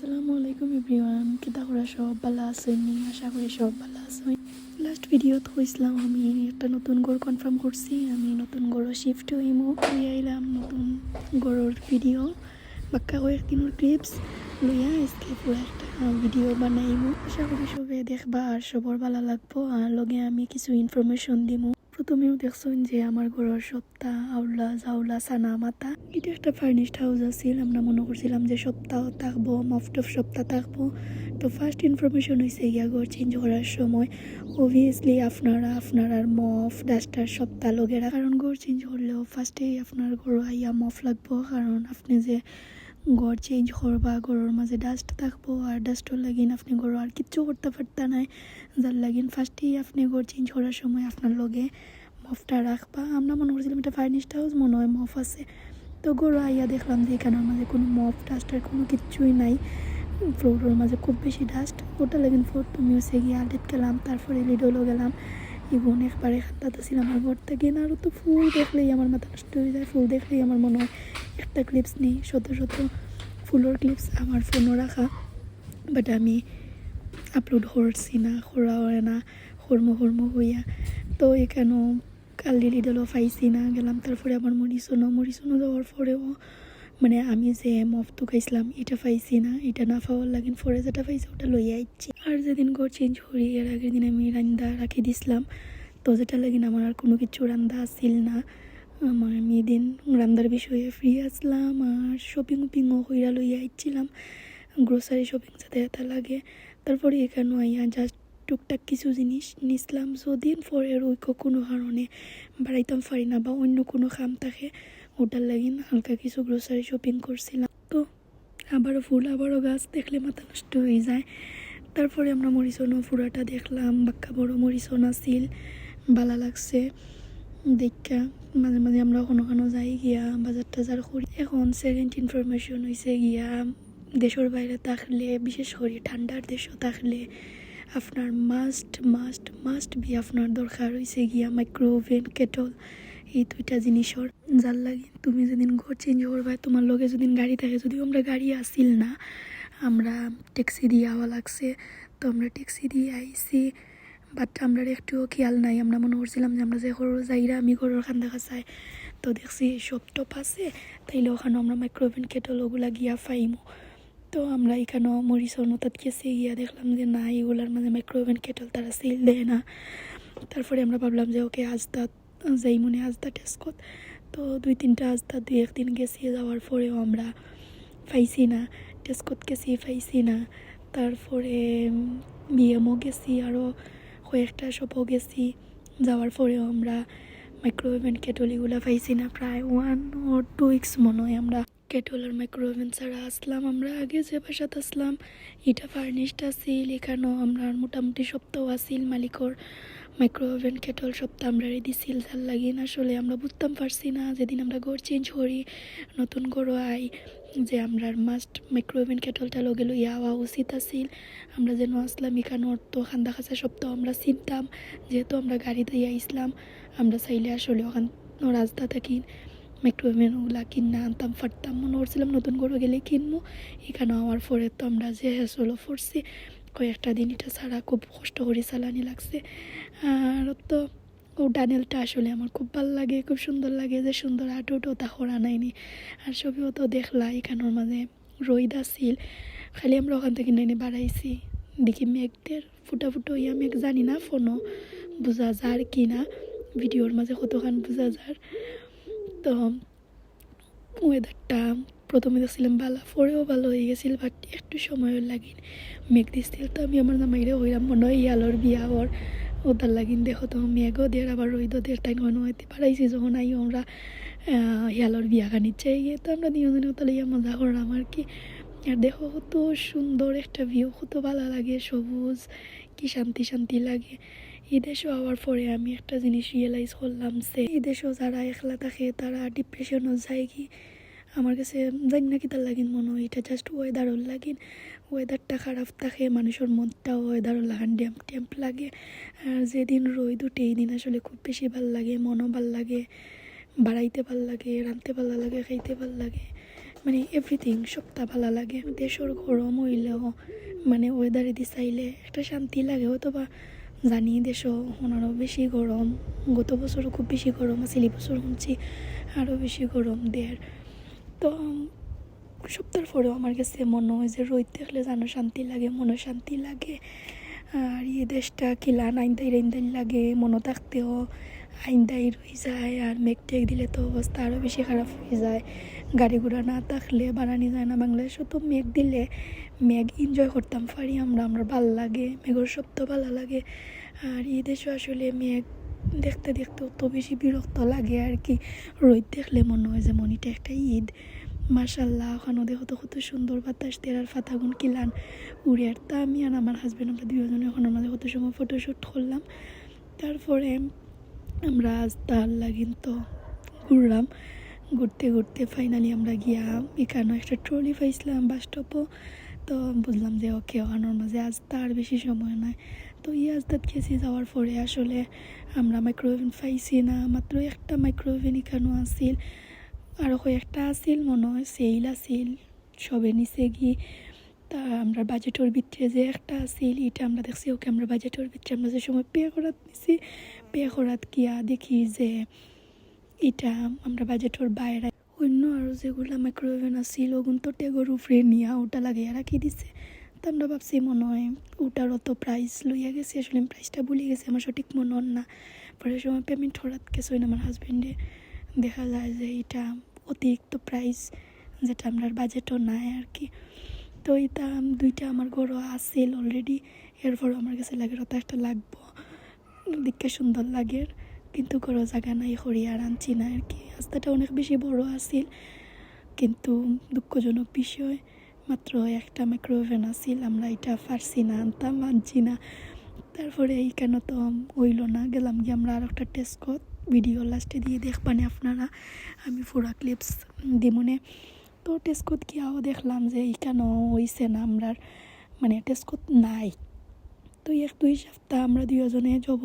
আসসালামু আলাইকুম এভরিওয়ান কিতা করা সব ভালো আছেন? আশা করি সব ভালো আছেন। লাস্ট ভিডিওত কইছিলাম আমি একটা নতুন ঘর কনফার্ম করছি। আমি নতুন ঘর শিফট হইমো আইলাম নতুন ঘরের ভিডিও বাক্কা কয়েকদিনের ক্লিপস লইয়া আজকে একটা ভিডিও বানাইমু আশা করি সবে দেখবা আর সবর ভালো লাগবো। আর লগে আমি কিছু ইনফরমেশন দিমু। প্রথমেও দেখছেন যে আমার ঘরের সপ্তাহ, আউলা, জাউলা সানা মাতা। এটা একটা ফার্নিশড হাউস আছিল। আমরা মনে করছিলাম যে সপ্তাহ থাকব মফট অফ সপ্তাহ থাকব। তো ফার্স্ট ইনফরমেশন হয়েছে গিয়া ঘর চেঞ্জ করার সময়। অবভিয়াসলি আপনারা আপনার আর মফ ডাস্টার সপ্তাহ লগেরা কারণ ঘর চেঞ্জ করলেও ফার্স্টেই আপনার ঘর আইয়া মফ লাগবো। কারণ আপনি যে ঘর চেঞ্জ করবা, ঘরের মাঝে ডাস্ট থাকব, আর ডাস্টর লাগিন আপনি ঘর আর কিচ্ছু করতে পারতা নাই। যার লাগিন ফার্স্টেই আপনি ঘর চেঞ্জ করার সময় আপনার লগে মফটা রাখবা। আমরা মনে করছিলাম এটা ফার্নিশড হাউস মনে হয় মফ আছে। তো ঘর আইয়া দেখলাম যে এখানের মাঝে কোনো মফ ডাস্টার কোনো কিচ্ছুই নাই। ফ্লোরের মাঝে খুব বেশি ডাস্ট ওটা লাগিন ফোর তুমি হচ্ছে গিয়ে আলটেট গেলাম তারপরে লিডোলো গেলাম। ইগুন একবারে খান্তাতে ছিলাম আমার ঘর থেকে আরও তো ফুল দেখলেই আমার মাথা নষ্ট হয়ে যায়। ফুল দেখলেই আমার মনে হয় একটা ক্লিপস নেই, শত শত ফুলের ক্লিপস আমার ফোনও রাখা। বাট আমি আপলোড করছি না, করা হয় না, হর্ম হর্ম হইয়া। তো এখানেও কালি লিডলও পাইছি না, গেলাম। তারপরে আমার মরিসনও মরিসনও যাওয়ার পরেও মানে আমি যে মফ তুকাইছিলাম এটা পাইছি না, এটা না পাওয়ার লাগিন পরে যেটা পাইছি ওটা লইয়া আইছি আর যেদিন ঘর চেঞ্জ করি, এর আগের দিন আমি রান্দা রাখি দিছিলাম। তো যেটা লাগিন আমার আর কোনো কিছু রান্দা আসিল না। আমার আমি এদিন রান্দার বিষয়ে ফ্রি আসলাম, আর শপিং উপিংও হইয়া লইয়া আইছিলাম গ্রোসারি শপিং যাতে এটা লাগে। তারপরে এখানেও আইয়া জাস্ট টুকটাক কিছু জিনিস নিছিলাম। যদিন পরের ওই কোনো কারণে বাড়াইতাম পারি না বা অন্য কোনো কাম থাকে ওটার লাগিন হালকা কিছু গ্রোসারি শপিং করছিলাম। তো আবারও ফুল, আবারও গাছ দেখলে মাথা নষ্ট হয়ে যায়। তারপরে আমরা মরিচনও ফুরাটা দেখলাম, বাক্কা বড় মরিচন আছিল ভালো লাগছে। দেখা, মাঝে মাঝে আমরা কোনো কোনো যাই গিয়া বাজার টাজার করি। এখন সেকেন্ড ইনফরমেশন হয়েছে গিয়া দেশের বাইরে থাকলে, বিশেষ করে ঠান্ডার দেশও থাকলে আপনার মাস্ট মাস্ট মাস্ট বি আপনার দরকার হয়েছে গিয়া মাইক্রোওভেন কেটল এই দুইটা জিনিসের যার লাগে। তুমি যেদিন ঘর চেঞ্জ করবা, তোমার লগে যেদিন গাড়ি থাকে, যদিও আমরা গাড়ি আসিল না, আমরা ট্যাক্সি দিয়ে আওয়া লাগছে। তো আমরা ট্যাক্সি দিয়ে আইছি বাট আমরা একটুও খেয়াল নাই। আমরা মনে করছিলাম যে আমরা যে ঘর যাইরা, আমি ঘরের খান দেখা চাই। তো দেখছি সব টপ আছে, তাইলে ওখানে আমরা মাইক্রোওভেন কেটল ওগুলা গিয়া ফাইমো। তো আমরা এখানেও মরিচর মতাত গেছি গিয়া দেখলাম যে না, এগুলার মাঝে মাইক্রোওভেন কেটল তারা সেল দেয় না। তারপরে আমরা ভাবলাম যে ওকে আজ যাই মনে আজদা টেস্কত তো দুই তিনটা আজদা দুই একদিন গেছি, যাওয়ার পরেও আমরা পাইছি না টেস্কত গেছি, পাইছি না। তারপরে বিএমও গেছি আরও কয়েকটা শপও গেছি। যাওয়ার পরেও আমরা মাইক্রোওভেন কেটল এগুলো পাইছি না, প্রায় ওয়ান ও টু উইক্স মনে হয় আমরা কেটল আর মাইক্রোওভেন ছাড়া আসলাম। আমরা আগে যে বাসাত আসলাম, এটা ফার্নিশড আছিল, এখানেও আমরা মোটামুটি সপ্তাহ আছিল মালিকর। মাইক্রোওভেন, কেটল সপ্তাহ আমরা দিছিল যার লাগিন আসলে আমরা বুঝতাম পারছি না। যেদিন আমরা ঘর চেঞ্জ করি, নতুন ঘরও আই, যে আমরা মাস্ট মাইক্রোওভেন, কেটলটা লগে লইয়া আওয়া উচিত আছিল। আমরা যেন আসলাম এখানোর তো খান্দা খাঁচা সপ্তাহ আমরা চিনতাম। যেহেতু আমরা গাড়ি দিয়ে আইসলাম, আমরা চাইলে আসলে ওখান রাস্তা থাকি মাইক্রোওভেনগুলা কিনা আনতাম, ফাটতাম। মনে করছিলাম নতুন করে গেলে কিনবো এখানে আমার পরে তো আমরা যে হেসলো পড়ছি কয়েকটা দিন এটা ছাড়া খুব কষ্ট করে চালানি লাগছে। আর তো ও ডানেলটা আসলে আমার খুব ভালো লাগে, খুব সুন্দর লাগে যে সুন্দর আটোটো তা করা নাইনি আর ছবিও তো দেখলা, এখানোর মাঝে রইদ আসিল খালি আমরা ওখান থেকে নাইনি বাড়াইছি। দেখি মেঘদের ফুটা ফুটো ইয়া মেঘ জানি না, ফোনও বোঝা যার কি না, ভিডিওর মাঝে কতখান বোঝা যার। তো ওয়েদারটা প্রথমে দেখছিলাম ভালো পরেও ভালো হয়ে গেছিল বাট একটু সময় লাগিন। মেঘ দিছিল তো আমি আমার নামাইরে হইলাম, মনে হয় ইয়ালোর বিয়া ওর ওদার লাগিন দেখো তো। মেঘও দের আবার রইদ দের টাইম মনে হইতে পারাইছি যখন আই আমরা ইয়ালোর বিয়া খানির চাই গিয়ে তো আমরা দুজনে তাহলে ইয়া মজা করলাম আর কি। আর দেখো কত সুন্দর, একটা ভিউ কত ভালো লাগে, সবুজ, কি শান্তি শান্তি লাগে। এই দেশও হওয়ার পরে আমি একটা জিনিস রিয়েলাইজ করলাম সে এই যারা একলা থাকে, তারা ডিপ্রেশনও যায় কি। আমার কাছে জানি না কি তার লাগিন মনে হয় এটা জাস্ট ওয়েদারও লাগিন। ওয়েদারটা খারাপ থাকে, মানুষের মনটাও ওয়েদারও লাগান ড্যাম্প ট্যাম্প লাগে। আর যেদিন রোদ উঠে এই দিন আসলে খুব বেশি ভালো লাগে, মনও ভালো লাগে, বাড়াইতে ভালো লাগে, রাঁধতে ভালো লাগে, খাইতে ভালো লাগে। মানে এভরিথিং সবটা ভালো লাগে। দেশের গরম হইলেও মানে ওয়েদারে দি চাইলে একটা শান্তি লাগে হয়তো বা জানি দেশ আরও বেশি গরম। গত বছরও খুব বেশি গরম আছিল বছর শুনছি আরও বেশি গরম দেয় তো সপ্তাহ পরেও আমার কাছে মনে হয় যে রোদ দেখলে যেন শান্তি লাগে, মনে শান্তি লাগে। আর এই দেশটা কিলান আইনদাই আইনদাই লাগে, মনে থাকতেও আইনদাই রয়ে যায়, আর মেঘ টেক দিলে তো অবস্থা আরও বেশি খারাপ হয়ে যায়। গাড়ি ঘোড়া না থাকলে বাড়ানি যায় না বাংলাদেশে তো মেঘ দিলে, মেঘ এনজয় করতাম, পারি আমরা, আমার ভালো লাগে, মেঘর শব্দ ভালো লাগে। আর এই দেশে আসলে মেঘ দেখতে দেখতে অত বেশি বিরক্ত লাগে আর কি। রোদ দেখলে মনে হয় যে মনিটা একটা ঈদ। মার্শাল্লাহ ওখানে দেখো তো কত সুন্দর বাতাস তেরার ফাতাগুন কিলান। উড়ে আর তা আমি আর আমার হাজব্যান্ড আমরা দুজনে ওখানের মাঝে কত সময় ফটোশ্যুট করলাম। তারপরে আমরা আজ তার লাগিন তো ঘুরলাম। ঘুরতে ঘুরতে ফাইনালি আমরা গিয়া এখানে একটা ট্রলি পাইছিলাম বাস স্টপও তো বুঝলাম যে ওকে ওখানোর মাঝে আজ তার বেশি সময় নয় তো ই আজদাত গেছি যাওয়ার পরে আসলে আমরা মাইক্রোওভেন পাইছি না, মাত্র একটা মাইক্রোওভেন এখানেও আসিল আরও কয়েকটা আসিল মনে হয় সেল আসিল সবে নিচে গিয়ে তা আমরা বাজেটের ভিতরে যে একটা আসিল এটা আমরা দেখছি, ওকে আমরা বাজেটের ভিতরে আমরা যে সময় পে করাত নিছি পে করাত গিয়া দেখি যে এটা আমরা বাজেটের বাইরে। অন্য আরও যেগুলো মাইক্রোওভেন আসিল ওগুন তো টেগর উপরে নিয়া ওটা লাগিয়ে রাখি দিছে। তো আমরা ভাবছি, মনে হয় ওটার অত প্রাইস লইয়া গেছি, আসলে আমি প্রাইসটা ভুলে গেছি, আমার সঠিক মনে হন না। পরে সময় পেমেন্ট হঠাৎ গেছে আমার হাজব্যান্ডে দেখা যায় যে এটা অতিরিক্ত প্রাইস যেটা আমার বাজেটও নাই আর কি। তো এটা দুইটা আমার ঘরও আসিল অলরেডি এরপর আমার কাছে লাগে ওটা একটা লাগবো। দেখতে সুন্দর লাগে, কিন্তু ঘরও জায়গা নাই হরি আর আনছি না আর কি। রাস্তাটা অনেক বেশি বড় আসিল কিন্তু দুঃখজনক বিষয়। মাত্র একটা মাইক্রোওভেন আসিল আমরা এটা পারছি না, আনতাম, আনছি না। তারপরে এইখানে তো হইল না, গেলাম গিয়ে আমরা আর একটা টেস্ট কর ভিডিও লাস্টে দিয়ে দেখবানে আপনারা, আমি পুরা ক্লিপস দিমনে। তো টেস্কত গিয়াও দেখলাম যে এইখানেও হইছে না, আমরার মানে টেস্কত নাই। তো এক দুই সপ্তাহ আমরা দুজনে যাব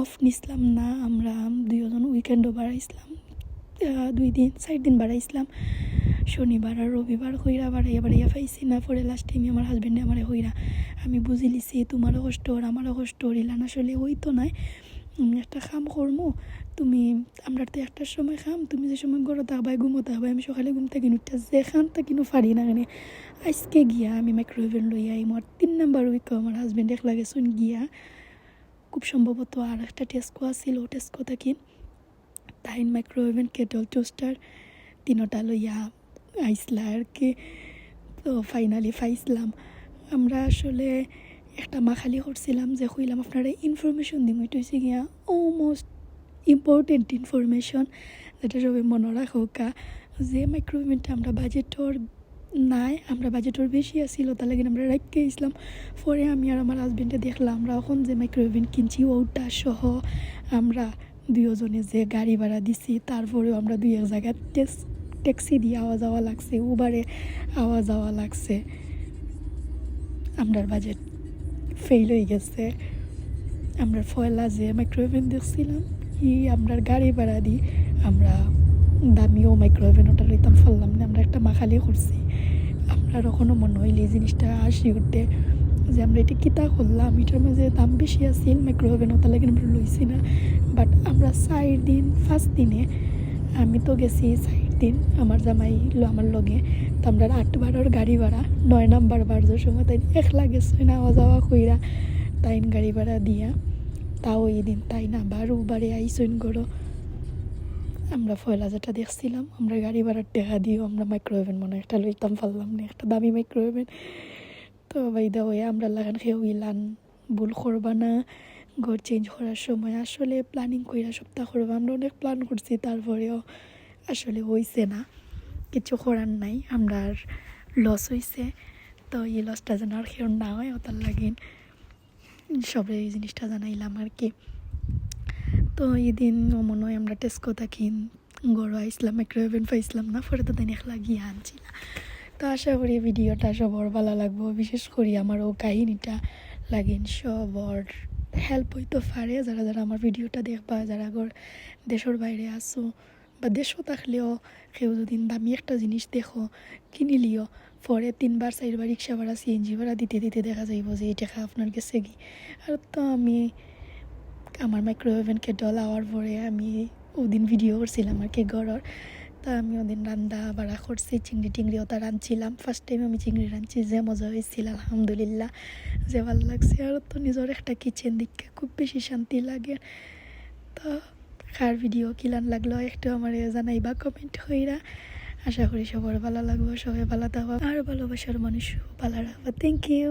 অফ নিছিলাম না, আমরা দুজন উইকেন্ডও বাড়াইছিলাম দুই দিন, চার দিন বাড়াইছিলাম। শনিবার আর রবিবার হইরা বাড়াইয়া বাড়াইয়া পাইছি না, পরে লাস্ট টাইমে আমার হাজব্যান্ডে আমার হইরা আমি বুঝি লিছি তোমারও কষ্ট ওর আমারও কষ্ট ইলান আসলে ওই তো নয় একটা খাম করমো, তুমি, আমরা তো একটার সময় খাম, তুমি যে সময় গড়ো থাকবাই ঘুমো থাকবাই, আমি সকালে ঘুম থাকি উঠতে যে খান তা কিনো ফারি না কেন। আজকে গিয়া আমি মাইক্রোওভেন লই আই মোর তিন নাম্বার উইক আমার হাজব্যান্ড এক লাগে শুন গিয়া। খুব সম্ভবত আর একটা টেস্কো আছিল, ও টেস্কো থাকি। তাইন মাইক্রোওভেন কেটল টোস্টার, তিনোটা লইয়া আইসলা আর কি। তো ফাইনালি পাইছিলাম আমরা আসলে একটা মাখালি করছিলাম যে কইলাম, আপনারা ইনফরমেশন দিম। এটা হচ্ছে গিয়া অলমোস্ট ইম্পর্টেন্ট ইনফরমেশন যেটা সবাই মনে রাখোকা যে মাইক্রোওভেনটা আমরা বাজেটর নাই, আমরা বাজেটর বেশি আসিল তার লাগে আমরা রাখতে ইসলাম পরে আমি আর আমার হাজবেন্ডে দেখলাম, আমরা এখন যে মাইক্রোওভেন কিনছি, ওটা সহ আমরা দুজনে যে গাড়ি ভাড়া দিছি, তারপরেও আমরা দুই এক জায়গায় ট্যাক্সি দিয়ে আওয়া যাওয়া লাগছে উবারে আওয়া যাওয়া লাগছে। আমরার বাজেট ফেল হয়ে গেছে। আমরা ফয়লা যে মাইক্রোওভেন দেখছিলাম, ই আমরা গাড়ি ভাড়া দিই আমরা দামিও মাইক্রোওভেন ওটা লইতাম, ফেললাম না, আমরা একটা মাখালি করছি। আমরা কখনো মনে হইলে জিনিসটা আসি উঠে যে আমরা এটা কিতা করলাম, এটার মাঝে দাম বেশি আছিল মাইক্রোওভেন ওটা লাগে আমরা লইছি না। বাট আমরা চার দিন ফার্স্ট দিনে, আমি তো গেছি চার দিন, আমার জামাই আমার লগে। তো আমরা আট বারোর গাড়ি ভাড়া, নয় নাম্বার বারোর সময়, তাই একলা গেছে না যাওয়া কইরা তাইন গাড়ি ভাড়া দিয়া। তাও এই দিন তাই না বারো বারে আইসইন করো আমরা ফয়লা যেটা দেখছিলাম, আমরা গাড়ি ভাড়ার টাকা দিয়েও আমরা মাইক্রোওভেন মনে একটা লইতাম, পারলাম না, একটা দামি মাইক্রোওভেন তো বাইদা হয়ে আমরা লাগান খেয়ে ইলান ভুল করবা না। ঘর চেঞ্জ করার সময় আসলে প্ল্যানিং কইরা সপ্তাহ করব। আমরা অনেক প্ল্যান করছি, তারপরেও আসলে হইছে না। কিছু করার নাই, আমরা আর লস হইছে। তো এই লসটা যেন আর কেউ না হয়, ওটার লাগিন সবাই এই জিনিসটা জানাইলাম আর কি। তো এদিন মনে হয়, আমরা টেস্কো থাকি। গড় আইসলাম মাইক্রোওভেন পাইছিলাম না, পরে তো দিন একলা গিয়ে আনছিলাম তো আশা করি ভিডিওটা সবর ভালো লাগবো। বিশেষ করি আমার ও কাহিনীটা লাগিন সবর হেল্প হইতে পারে। যারা যারা আমার ভিডিওটা দেখবা, যারা গর দেশের বাইরে আসো বা দেশও থাকলেও কেউ যদি দামি একটা জিনিস দেখো কিনিলিও পরে তিনবার, চারবার রিক্সা ভাড়া সিএনজি ভাড়া দিতে দিতে দেখা যাইব যে এই টাকা আপনার গেছে কি। আর তো আমি আমার মাইক্রোওভেনকে ডল হওয়ার পরে আমি ওদিন ভিডিও করছিলাম আর কি ঘরের। তা আমি ওদিন রান্না বাড়া করছি, চিংড়ি টিংড়িও তা রাঁধছিলাম। ফার্স্ট টাইম আমি চিংড়ি রাঁধছি, যে মজা হয়েছিল, আলহামদুলিল্লাহ। যে ভালো লাগছে, আর তো নিজের একটা কিচেন দিকে খুব বেশি শান্তি লাগে। তো কার ভিডিও কিলান লাগল, একটু আমার জানাইবা কমেন্ট হইরা। আশা করি সবার ভালো লাগবে, সবাই ভালো থাকবা আর ভালোবাসার মানুষ ভালো রাখবা থ্যাংক ইউ